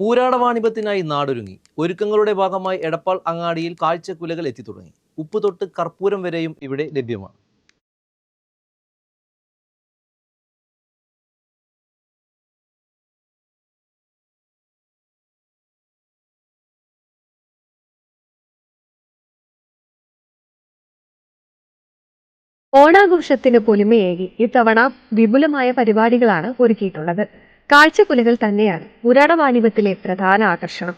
പൂരാടവാണിഭത്തിനായി നാടൊരുങ്ങി. ഒരുക്കങ്ങളുടെ ഭാഗമായി എടപ്പാൾ അങ്ങാടിയിൽ കാഴ്ചക്കുലകൾ എത്തിത്തുടങ്ങി ഉപ്പ് തൊട്ട് കർപ്പൂരം വരെയും ഇവിടെ ലഭ്യമാണ്. ഓണാഘോഷത്തിന് പൊലിമയേകി. ഇത്തവണ വിപുലമായ പരിപാടികളാണ് ഒരുക്കിയിട്ടുള്ളത്. കാഴ്ചക്കുലകൾ തന്നെയാണ് പുരാണ പുരാണവാണിഭത്തിലെ പ്രധാന ആകർഷണം.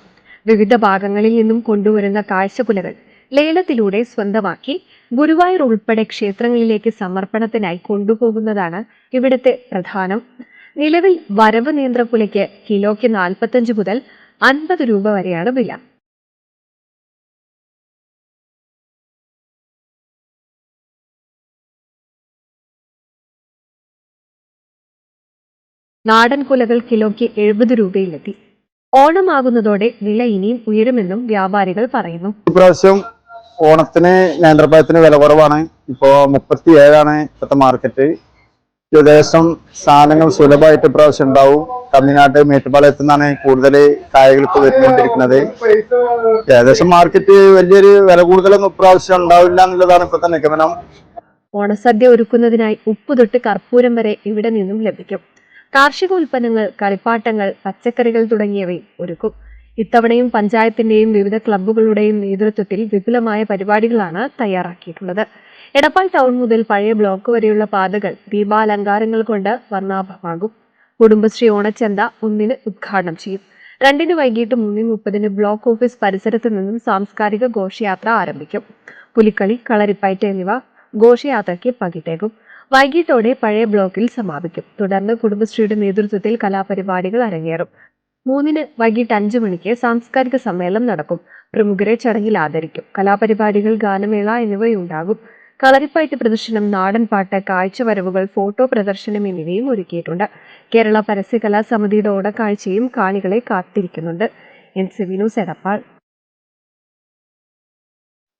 വിവിധ ഭാഗങ്ങളിൽ നിന്നും കൊണ്ടുവരുന്ന കാഴ്ചക്കുലകൾ ലേലത്തിലൂടെ സ്വന്തമാക്കി ഗുരുവായൂർ ഉൾപ്പെടെ ക്ഷേത്രങ്ങളിലേക്ക് സമർപ്പണത്തിനായി കൊണ്ടുപോകുന്നതാണ് ഇവിടുത്തെ പ്രധാനം. നിലവിൽ വരവ് നേന്ത്രക്കുലയ്ക്ക് കിലോയ്ക്ക് നാൽപ്പത്തഞ്ച് മുതൽ അൻപത് രൂപ വരെയാണ് വില. നാടൻ കുലകൾ കിലോയ്ക്ക് എഴുപത് രൂപയിലെത്തി. ഓണമാകുന്നതോടെ വില ഇനിയും ഉയരുമെന്നും വ്യാപാരികൾ പറയുന്നു. ഇപ്രാവശ്യം ഓണത്തിന് നേന്ത്രപ്പഴത്തിന് വില കുറവാണ്. ഇപ്പോ മുപ്പത്തി ഏഴാണ് ഇപ്പോഴത്തെ മാർക്കറ്റ് ഏകദേശം സാധനങ്ങൾ സുലഭമായിട്ട് ഇപ്രാവശ്യം ഉണ്ടാവും. തമിഴ്നാട് മേട്ടുപാളയത്തു നിന്നാണ് കൂടുതൽ കായകൾ ഇപ്പോൾ വരുന്നുകൊണ്ടിരിക്കുന്നത് ഏകദേശം മാർക്കറ്റ് വലിയൊരു വില കൂടുതലൊന്നും ഇപ്രാവശ്യം ഉണ്ടാവില്ല എന്നുള്ളതാണ് ഇപ്പോഴത്തെ നിഗമനം. ഓണസദ്യ ഒരുക്കുന്നതിനായി ഉപ്പ് തൊട്ട് കർപ്പൂരം വരെ ഇവിടെ നിന്നും ലഭിക്കും. കാർഷിക ഉൽപ്പന്നങ്ങൾ കളിപ്പാട്ടങ്ങൾ പച്ചക്കറികൾ തുടങ്ങിയവയും ഒരുക്കും. ഇത്തവണയും പഞ്ചായത്തിന്റെയും വിവിധ ക്ലബ്ബുകളുടെയും നേതൃത്വത്തിൽ വിപുലമായ പരിപാടികളാണ് തയ്യാറാക്കിയിട്ടുള്ളത്. എടപ്പാൾ ടൗൺ മുതൽ പഴയ ബ്ലോക്ക് വരെയുള്ള പാതകൾ ദീപാലങ്കാരങ്ങൾ കൊണ്ട് വർണാഭമാകും. കുടുംബശ്രീ ഓണച്ചന്ത ഒന്നിന് ഉദ്ഘാടനം ചെയ്യും. രണ്ടിന് വൈകിട്ട് മൂന്ന് മുപ്പതിന് ബ്ലോക്ക് ഓഫീസ് പരിസരത്ത് നിന്നും സാംസ്കാരിക ഘോഷയാത്ര ആരംഭിക്കും. പുലിക്കളി കളരിപ്പയറ്റ് എന്നിവ ഘോഷയാത്രയ്ക്ക് പകിട്ടേക്കും. വൈകിട്ടോടെ പഴയ ബ്ലോക്കിൽ സമാപിക്കും. തുടർന്ന് കുടുംബശ്രീയുടെ നേതൃത്വത്തിൽ കലാപരിപാടികൾ അരങ്ങേറും. മൂന്നിന് വൈകിട്ട് അഞ്ചു മണിക്ക് സാംസ്കാരിക സമ്മേളനം നടക്കും. പ്രമുഖരെ ചടങ്ങിൽ ആദരിക്കും. കലാപരിപാടികൾ ഗാനമേള എന്നിവയുണ്ടാകും. കളരിപ്പയറ്റ് പ്രദർശനം നാടൻ പാട്ട് കാഴ്ചവരവുകൾ ഫോട്ടോ പ്രദർശനം എന്നിവയും ഒരുക്കിയിട്ടുണ്ട്. കേരള പരസ്യകലാ സമിതിയുടെ ഓണക്കാഴ്ചയും കാണികളെ കാത്തിരിക്കുന്നുണ്ട്. N C Vinu സെടപ്പാൾ